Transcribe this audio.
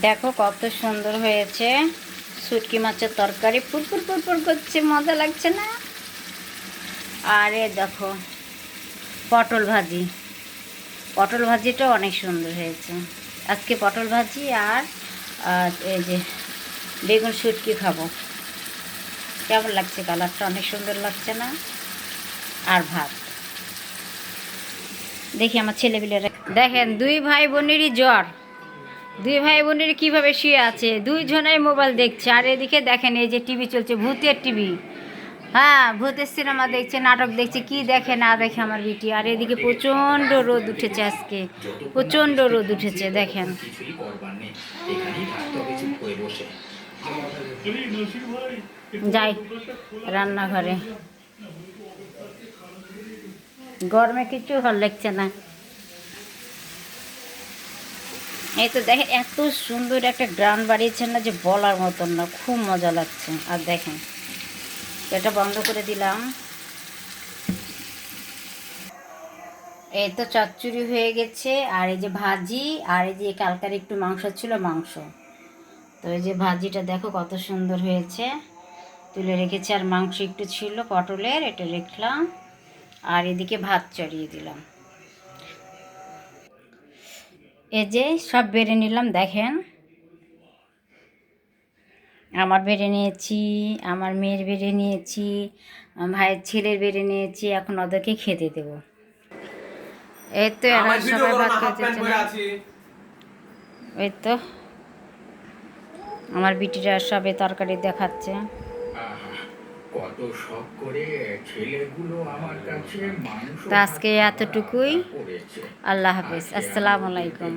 দেখো কত সুন্দর হয়েছে। শুটকি মাছের তরকারি পুরপুর পুরপুর করছে, মজা লাগছে না? আরে দেখো, পটল ভাজি। পটল ভাজিটাও অনেক সুন্দর হয়েছে। আজকে পটল ভাজি আর এই যে বেগুন শুটকি খাব। কেমন লাগছে কালারটা? অনেক সুন্দর লাগছে না? আর ভাত। দেখি আমার ছেলেপিলেরা। দেখেন, দুই ভাই বোনেরই জ্বর। দুই ভাই বোনের কীভাবে শুয়ে আছে? দুই জনাই মোবাইল দেখছে। আর এদিকে দেখেন, এই যে টিভি চলছে, ভূতের টিভি। হ্যাঁ ভূতের সিনেমা দেখছে, নাটক দেখছে, কি দেখে না দেখে আমার বিটি। আর এদিকে প্রচণ্ড রোদ উঠেছে আজকে। প্রচণ্ড রোদ উঠেছে, দেখেন। যাই, রান্নাঘরে। গরমে কিছু ভালো লাগছে না। এই তো দেখেন, এত সুন্দর একটা গ্রান বাড়িয়েছেন না যে বলার মতন না, খুব মজা লাগছে। আর দেখেন, এটা বন্ধ করে দিলাম। এই তো চচ্চড়ি হয়ে গেছে, আর এই যে ভাজি, আর এই যে কালকার একটু মাংস ছিল, মাংস। তো এই যে ভাজিটা দেখো কত সুন্দর হয়েছে। তুলে রেখেছি, আর মাংস একটু ছিল পটলের, এটা রেখলাম। আর এদিকে ভাত চড়িয়ে দিলাম। এই যে সব বেড়ে নিলাম দেখেন। আমার বেড়ে নিয়েছি আমার মেয়ের বেড়ে নিয়েছি ভাইয়ের ছেলের বেড়ে নিয়েছি এখন ওদেরকে খেতে দেব। এই তো এরা সবাই ভাত খেতে ওই তো। আমার বিটিরা সবে তরকারি দেখাচ্ছে। কত শখ করে ছেলেগুলো আমার কাছে তো আজকে এতটুকুই। আল্লাহ হাফিজ। আসসালামু আলাইকুম।